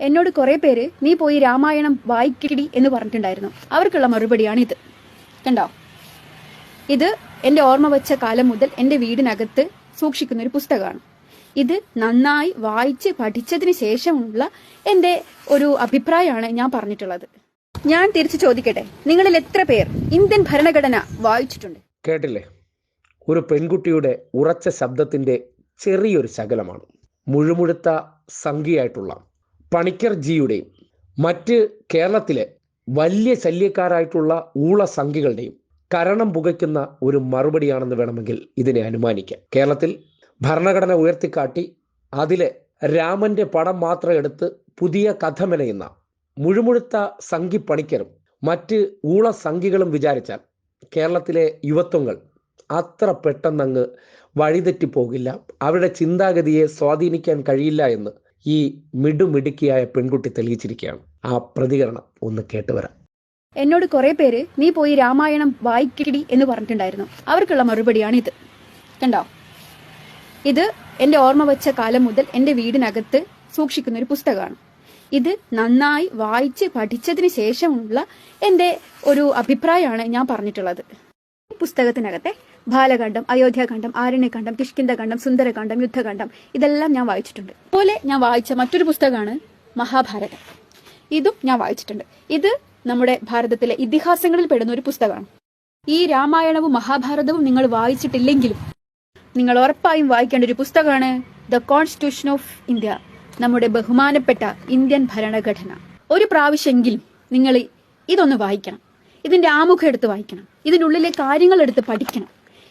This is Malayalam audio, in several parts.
എന്നോട് കുറെ പേര് നീ പോയി രാമായണം വായിക്കടി എന്ന് പറഞ്ഞിട്ടുണ്ടായിരുന്നു. അവർക്കുള്ള മറുപടിയാണ് ഇത്. കണ്ടോ? ഇത് എന്റെ ഓർമ്മ വെച്ച കാലം മുതൽ എന്റെ വീടിനകത്ത് സൂക്ഷിക്കുന്ന ഒരു പുസ്തകമാണ്. ഇത് നന്നായി വായിച്ച് പഠിച്ചതിന് ശേഷമുള്ള എന്റെ ഒരു അഭിപ്രായമാണ് ഞാൻ പറഞ്ഞിട്ടുള്ളത്. ഞാൻ തിരിച്ചു ചോദിക്കട്ടെ നിങ്ങളിൽ എത്ര പേർ ഇന്ത്യൻ ഭരണഘടന വായിച്ചിട്ടുണ്ട്? കേട്ടില്ലേ? ഒരു പെൺകുട്ടിയുടെ ഉറച്ച ശബ്ദത്തിന്റെ ചെറിയൊരു ശകലമാണ്. മുഴുമുഴുത്ത സംഖ്യയായിട്ടുള്ള പണിക്കർ ജിയുടെയും മറ്റ് കേരളത്തിലെ വലിയ ശല്യക്കാരായിട്ടുള്ള ഊള സംഖ്യകളുടെയും കരണം പുകയ്ക്കുന്ന ഒരു മറുപടിയാണെന്ന് വേണമെങ്കിൽ ഇതിനെ അനുമാനിക്കാം. കേരളത്തിൽ ഭരണഘടന ഉയർത്തിക്കാട്ടി അതിലെ രാമന്റെ പടം മാത്രം എടുത്ത് പുതിയ കഥ മെനയുന്ന മുഴുമുഴുത്ത സംഘി പണിക്കരും മറ്റ് ഊള സംഘികളും വിചാരിച്ചാൽ കേരളത്തിലെ യുവത്വങ്ങൾ അത്ര പെട്ടെന്നങ്ങ് വഴിതെറ്റിപ്പോകില്ല. അവരുടെ ചിന്താഗതിയെ സ്വാധീനിക്കാൻ കഴിയില്ല എന്ന് ഈ മിടുമിടുക്കിയായ പെൺകുട്ടി തെളിയിച്ചിരിക്കുകയാണ്. ആ പ്രതികരണം ഒന്ന് കേട്ടുവരാം എന്നോട് കുറെ പേര് നീ പോയി രാമായണം വായിക്കടി എന്ന് പറഞ്ഞിട്ടുണ്ടായിരുന്നു. അവർക്കുള്ള മറുപടിയാണ് ഇത് കണ്ടോ? ഇത് എന്റെ ഓർമ്മ വെച്ച കാലം മുതൽ എന്റെ വീടിനകത്ത് സൂക്ഷിക്കുന്ന ഒരു പുസ്തകമാണ്. ഇത് നന്നായി വായിച്ച് പഠിച്ചതിന് ശേഷമുള്ള എന്റെ ഒരു അഭിപ്രായമാണ് ഞാൻ പറഞ്ഞിട്ടുള്ളത്. പുസ്തകത്തിനകത്തെ ബാലകണ്ഠം അയോധ്യാകണ്ഠം ആരണ്യകണ്ഠം കിഷ്കിന്ദകണ്ഠം സുന്ദരകണ്ഠം യുദ്ധകണ്ഠം ഇതെല്ലാം ഞാൻ വായിച്ചിട്ടുണ്ട്. അതുപോലെ ഞാൻ വായിച്ച മറ്റൊരു പുസ്തകമാണ് മഹാഭാരതം. ഇതും ഞാൻ വായിച്ചിട്ടുണ്ട്. ഇത് നമ്മുടെ ഭാരതത്തിലെ ഇതിഹാസങ്ങളിൽ പെടുന്ന ഒരു പുസ്തകമാണ്. ഈ രാമായണവും മഹാഭാരതവും നിങ്ങൾ വായിച്ചിട്ടില്ലെങ്കിലും നിങ്ങൾ ഉറപ്പായും വായിക്കേണ്ട ഒരു പുസ്തകമാണ് ദ കോൺസ്റ്റിറ്റ്യൂഷൻ ഓഫ് ഇന്ത്യ നമ്മുടെ ബഹുമാനപ്പെട്ട ഇന്ത്യൻ ഭരണഘടന. ഒരു പ്രാവശ്യമെങ്കിലും നിങ്ങൾ ഇതൊന്ന് വായിക്കണം. ഇതിന്റെ ആമുഖം എടുത്ത് വായിക്കണം. ഇതിന്റെ ഉള്ളിലെ കാര്യങ്ങൾ എടുത്ത് പഠിക്കണം.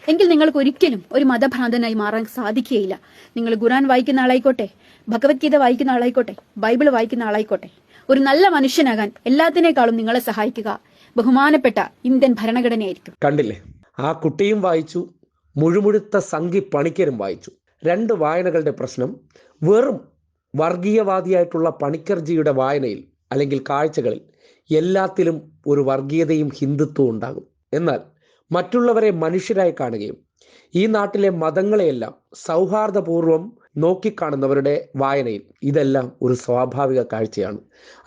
എങ്കിൽ നിങ്ങൾക്ക് ഒരിക്കലും ഒരു മതഭ്രാന്തനായി മാറാൻ സാധിക്കുകയില്ല. നിങ്ങൾ ഖുറാൻ വായിക്കുന്ന ആളായിക്കോട്ടെ ഭഗവത്ഗീത വായിക്കുന്ന ആളായിക്കോട്ടെ ബൈബിൾ വായിക്കുന്ന ആളായിക്കോട്ടെ ഒരു നല്ല മനുഷ്യനാകാൻ എല്ലാത്തിനേക്കാളും നിങ്ങളെ സഹായിക്കുക ബഹുമാനപ്പെട്ട ഇന്ത്യൻ ഭരണഘടനയായിരിക്കും. കണ്ടില്ലേ? ആ കുട്ടിയും വായിച്ചു മുഴുമുഴുത്ത സംഘി പണിക്കരും വായിച്ചു. രണ്ട് വായനകളുടെ പ്രശ്നം വെറും വർഗീയവാദിയായിട്ടുള്ള പണിക്കർജിയുടെ വായനയിൽ അല്ലെങ്കിൽ കാഴ്ചകളിൽ എല്ലാത്തിലും ഒരു വർഗീയതയും ഹിന്ദുത്വവും ഉണ്ടാകും. എന്നാൽ മറ്റുള്ളവരെ മനുഷ്യരായി കാണുകയും ഈ നാട്ടിലെ മതങ്ങളെയെല്ലാം സൗഹാർദ്ദപൂർവം നോക്കിക്കാണുന്നവരുടെ വായനയിൽ ഇതെല്ലാം ഒരു സ്വാഭാവിക കാഴ്ചയാണ്.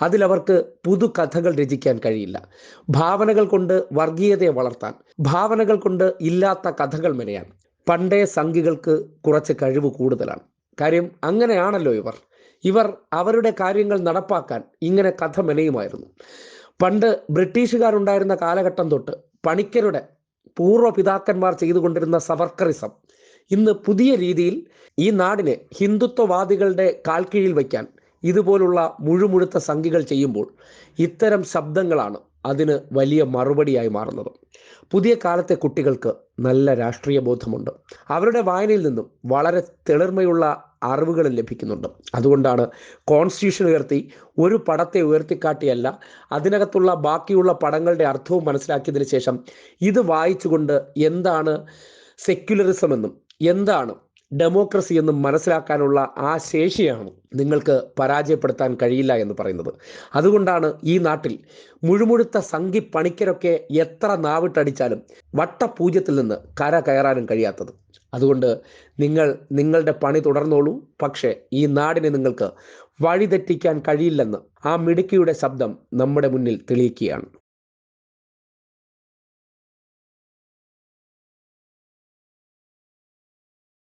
അതിലവർക്ക് പുതു കഥകൾ രചിക്കാൻ കഴിയില്ല. ഭാവനകൾ കൊണ്ട് വർഗീയതയെ വളർത്താൻ ഭാവനകൾ കൊണ്ട് ഇല്ലാത്ത കഥകൾ മെനയാൻ പണ്ടേ സംഘികൾക്ക് കുറച്ച് കഴിവ് കൂടുതലാണ്. കാര്യം അങ്ങനെയാണല്ലോ ഇവർ. ഇവർ അവരുടെ കാര്യങ്ങൾ നടപ്പാക്കാൻ ഇങ്ങനെ കഥ മെനയുമായിരുന്നു. പണ്ട് ബ്രിട്ടീഷുകാരുണ്ടായിരുന്ന കാലഘട്ടം തൊട്ട് പണിക്കരുടെ പൂർവ പിതാക്കന്മാർ ചെയ്തുകൊണ്ടിരുന്ന സവർക്കറിസം ഇന്ന് പുതിയ രീതിയിൽ ഈ നാടിനെ ഹിന്ദുത്വവാദികളുടെ കാൽക്കീഴിൽ വയ്ക്കാൻ ഇതുപോലുള്ള മുഴുമുഴുത്ത സംഖ്യകൾ ചെയ്യുമ്പോൾ ഇത്തരം ശബ്ദങ്ങളാണ് അതിന് വലിയ മറുപടിയായി മാറുന്നത്. പുതിയ കാലത്തെ കുട്ടികൾക്ക് നല്ല രാഷ്ട്രീയ ബോധമുണ്ട്. അവരുടെ വായനയിൽ നിന്നും വളരെ തെളിർമയുള്ള അറിവുകൾ ലഭിക്കുന്നുണ്ട്. അതുകൊണ്ടാണ് കോൺസ്റ്റിറ്റ്യൂഷൻ ഉയർത്തി ഒരു പടത്തെ ഉയർത്തിക്കാട്ടിയല്ല അതിനകത്തുള്ള ബാക്കിയുള്ള പടങ്ങളുടെ അർത്ഥവും മനസ്സിലാക്കിയതിനു ശേഷം ഇത് വായിച്ചുകൊണ്ട് എന്താണ് സെക്യുലറിസം എന്നും എന്താണ് ഡെമോക്രസി എന്ന് മനസ്സിലാക്കാനുള്ള ആ ശേഷിയാണ് നിങ്ങൾക്ക് പരാജയപ്പെടുത്താൻ കഴിയില്ല എന്ന് പറയുന്നത്. അതുകൊണ്ടാണ് ഈ നാട്ടിൽ മുഴുമുഴുത്ത സംഘി പണിക്കരൊക്കെ എത്ര നാവിട്ടടിച്ചാലും വട്ടപൂജ്യത്തിൽ നിന്ന് കര കയറാനും കഴിയാത്തത്. അതുകൊണ്ട് നിങ്ങൾ നിങ്ങളുടെ പണി തുടർന്നോളൂ. പക്ഷേ ഈ നാടിനെ നിങ്ങൾക്ക് വഴിതെറ്റിക്കാൻ കഴിയില്ലെന്ന് ആ മിടുക്കിയുടെ ശബ്ദം നമ്മുടെ മുന്നിൽ തെളിയിക്കുകയാണ്.